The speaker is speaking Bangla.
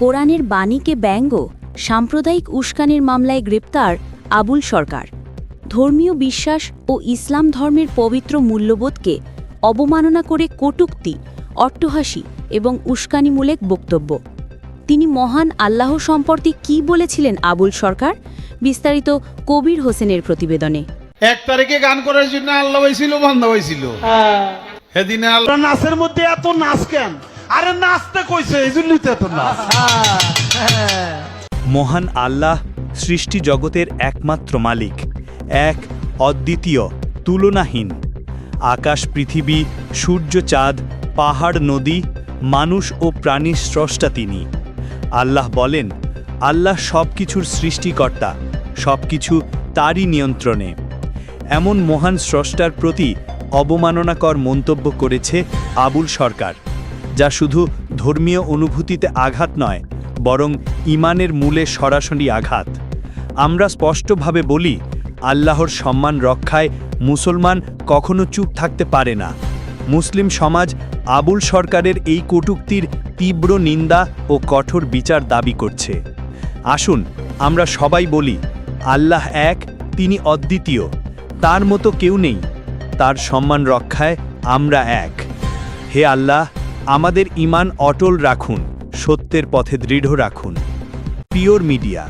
কোরআনের বাণীকে ব্যঙ্গ সাম্প্রদায়িক উস্কানির মামলায় গ্রেপ্তার আবুল সরকার। ধর্মীয় বিশ্বাস ও ইসলাম ধর্মের পবিত্র মূল্যবোধকে অবমাননা করে কটুক্তি অট্টহাসি এবং উস্কানিমূলক বক্তব্য। তিনি মহান আল্লাহ সম্পর্কে কি বলেছিলেন আবুল সরকার? বিস্তারিত কবির হোসেনের প্রতিবেদনে। এক তারিখে গান করার জন্য আল্লাহ হয়েছিল বন্ধ হয়েছিল সেদিনে আল্লাহ নাচের মধ্যে এত নাচ কেন? আরে নাচতে কইছে, এই জন্যই তো এত নাচ। মহান আল্লাহ সৃষ্টি জগতের একমাত্র মালিক, এক অদ্বিতীয়, তুলনাহীন। আকাশ, পৃথিবী, সূর্য, চাঁদ, পাহাড়, নদী, মানুষ ও প্রাণীর স্রষ্টা তিনি। আল্লাহ বলেন, আল্লাহ সব কিছুর সৃষ্টিকর্তা সব কিছু তারই নিয়ন্ত্রণে। এমন মহান স্রষ্টার প্রতি অবমাননাকর মন্তব্য করেছে আবুল সরকার। যা শুধু ধর্মীয় অনুভূতিতে আঘাত নয়, বরং ইমানের মূলে সরাসরি আঘাত। আমরা স্পষ্টভাবে বলি, আল্লাহর সম্মান রক্ষায় মুসলমান কখনো চুপ থাকতে পারে না। মুসলিম সমাজ আবুল সরকারের এই কটূক্তির তীব্র নিন্দা ও কঠোর বিচার দাবি করছে। আসুন, আমরা সবাই বলি, আল্লাহ এক, তিনি অদ্বিতীয়। তার মতো কেউ নেই। তার সম্মান রক্ষায় আমরা এক। হে আল্লাহ আমাদের ইমান অটল রাখুন সত্যের পথে দৃঢ় রাখুন। Pure media.